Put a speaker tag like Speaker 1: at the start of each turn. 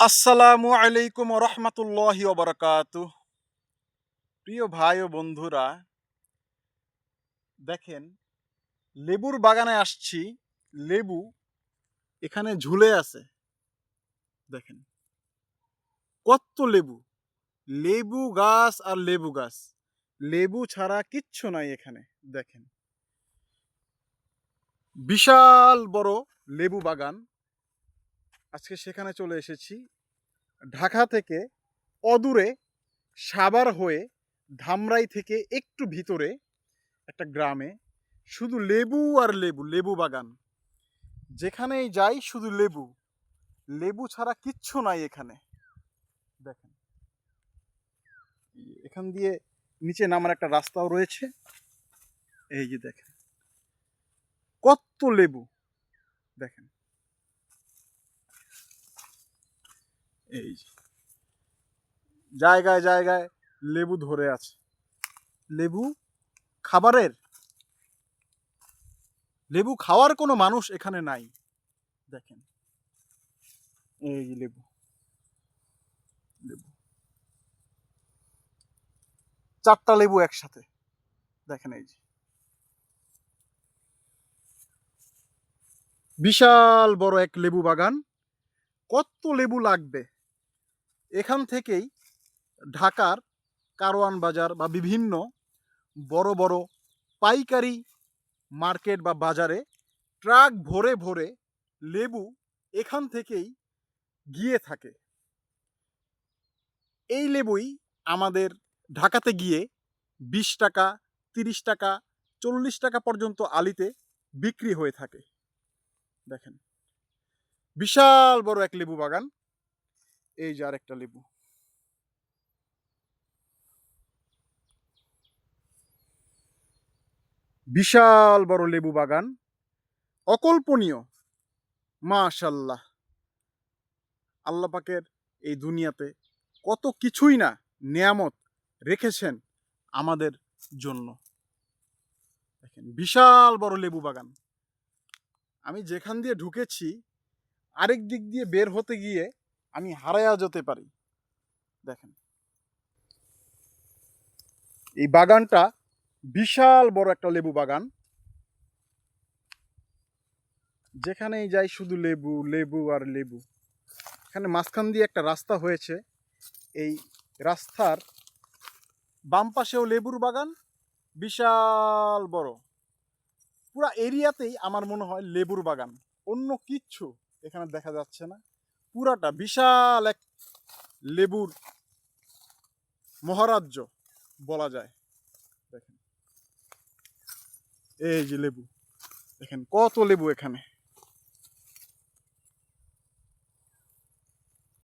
Speaker 1: আসসালামু আলাইকুম রহমতুল্লাহি ওবরাকাতু প্রিয় ভাই ও বন্ধুরা, দেখেন, লেবুর বাগানে আসছি। লেবু এখানে ঝুলে আছে। দেখেন, কত লেবু। লেবু গাছ আর লেবু গাছ। লেবু ছাড়া কিচ্ছু নাই এখানে, দেখেন। বিশাল বড় লেবু বাগান। আজকে সেখানে চলে এসেছি। ঢাকা থেকে অদূরে সাভার হয়ে ধামরাই থেকে একটু ভিতরে একটা গ্রামে, শুধু লেবু আর লেবু লেবু বাগান। যেখানেই যাই শুধু লেবু। লেবু ছাড়া কিচ্ছু নাই এখানে। দেখেন। এখান দিয়ে নিচে নামার একটা রাস্তাও রয়েছে। এই যে দেখেন। কত লেবু। দেখেন। এই। জায়গায় জায়গায় লেবু ধরে আছে। লেবু খাবারের। লেবু খাওয়ার কোনো মানুষ এখানে নাই। দেখেন। এই লেবু। লেবু। চারটা লেবু একসাথে। দেখেন এই যে। বিশাল বড় এক লেবু বাগান। কত লেবু লাগবে? এখান থেকেই ঢাকার কারওয়ান বাজার বা বিভিন্ন বড় বড় পাইকারি মার্কেট বা বাজারে ট্রাক ভরে ভরে লেবু এখান থেকেই গিয়ে থাকে। এই লেবুই আমাদের ঢাকাতে গিয়ে বিশ টাকা, তিরিশ টাকা, চল্লিশ টাকা পর্যন্ত আলিতে বিক্রি হয়ে থাকে। দেখেন, বিশাল বড় এক লেবু বাগান। এই যে আর একটা লেবু। বিশাল বড় লেবু বাগান। অকল্পনীয়। মাশাল্লাহ। আল্লাহ পাকের এই দুনিয়াতে কত কিছুই না নিয়ামত রেখেছেন আমাদের জন্য। দেখেন, বিশাল বড় লেবু বাগান। আমি যেখান দিয়ে ঢুকেছি, আরেক দিক দিয়ে বের হতে গিয়ে আমি হারায়া যেতে পারি। দেখেন। এই বাগানটা বিশাল বড় একটা লেবু বাগান। যেখানেই যাই শুধু লেবু লেবু আর লেবু। এখানে মাঝখান দিয়ে একটা রাস্তা হয়েছে। এই রাস্তার বাম পাশেও লেবুর বাগান, বিশাল বড়। পুরা এরিয়াতেই আমার মনে হয় লেবুর বাগান। অন্য কিচ্ছু এখানে দেখা যাচ্ছে না। পুরাটা বিশাল এক লেবুর মহারাজ্য বলা যায়। দেখেন। এই যে লেবু। দেখেন কত লেবু এখানে।